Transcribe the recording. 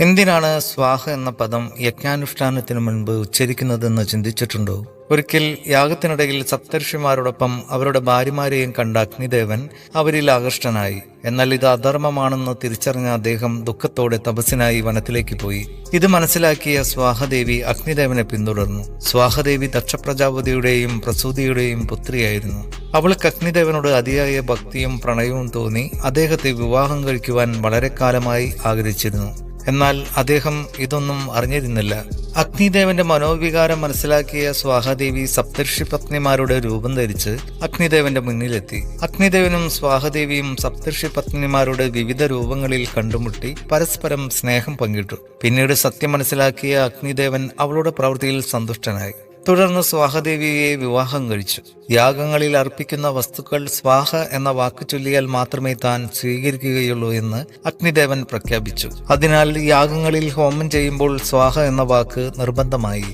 എന്തിനാണ് സ്വാഹ എന്ന പദം യജ്ഞാനുഷ്ഠാനത്തിനു മുൻപ് ഉച്ചരിക്കുന്നതെന്ന് ചിന്തിച്ചിട്ടുണ്ടോ? ഒരിക്കൽ യാഗത്തിനിടയിൽ സപ്തർഷിമാരോടൊപ്പം അവരുടെ ഭാര്യമാരെയും കണ്ട അഗ്നിദേവൻ അവരിൽ ആകൃഷ്ടനായി. എന്നാൽ ഇത് അധർമ്മമാണെന്ന് തിരിച്ചറിഞ്ഞ അദ്ദേഹം ദുഃഖത്തോടെ തപസ്സിനായി വനത്തിലേക്ക് പോയി. ഇത് മനസ്സിലാക്കിയ സ്വാഹദേവി അഗ്നിദേവനെ പിന്തുടർന്നു. സ്വാഹദേവി ദക്ഷപ്രജാപതിയുടെയും പ്രസൂതിയുടെയും പുത്രിയായിരുന്നു. അവൾക്ക് അഗ്നിദേവനോട് അതിയായ ഭക്തിയും പ്രണയവും തോന്നി അദ്ദേഹത്തെ വിവാഹം കഴിക്കുവാൻ വളരെ കാലമായി ആഗ്രഹിച്ചിരുന്നു. എന്നാൽ അദ്ദേഹം ഇതൊന്നും അറിഞ്ഞിരുന്നില്ല. അഗ്നിദേവന്റെ മനോവികാരം മനസ്സിലാക്കിയ സ്വാഹദേവി സപ്തർഷി പത്നിമാരുടെ രൂപം ധരിച്ച് അഗ്നിദേവന്റെ മുന്നിലെത്തി. അഗ്നിദേവനും സ്വാഹദേവിയും സപ്തർഷി പത്നിമാരുടെ വിവിധ രൂപങ്ങളിൽ കണ്ടുമുട്ടി പരസ്പരം സ്നേഹം പങ്കിട്ടു. പിന്നീട് സത്യം മനസ്സിലാക്കിയ അഗ്നിദേവൻ അവളുടെ പ്രവൃത്തിയിൽ സന്തുഷ്ടനായി. തുടർന്ന് സ്വാഹദേവിയെ വിവാഹം കഴിച്ചു. യാഗങ്ങളിൽ അർപ്പിക്കുന്ന വസ്തുക്കൾ സ്വാഹ എന്ന വാക്ക് ചൊല്ലിയാൽ മാത്രമേ താൻ സ്വീകരിക്കുകയുള്ളൂ എന്ന് അഗ്നിദേവൻ പ്രഖ്യാപിച്ചു. അതിനാൽ യാഗങ്ങളിൽ ഹോമം ചെയ്യുമ്പോൾ സ്വാഹ എന്ന വാക്ക് നിർബന്ധമായി.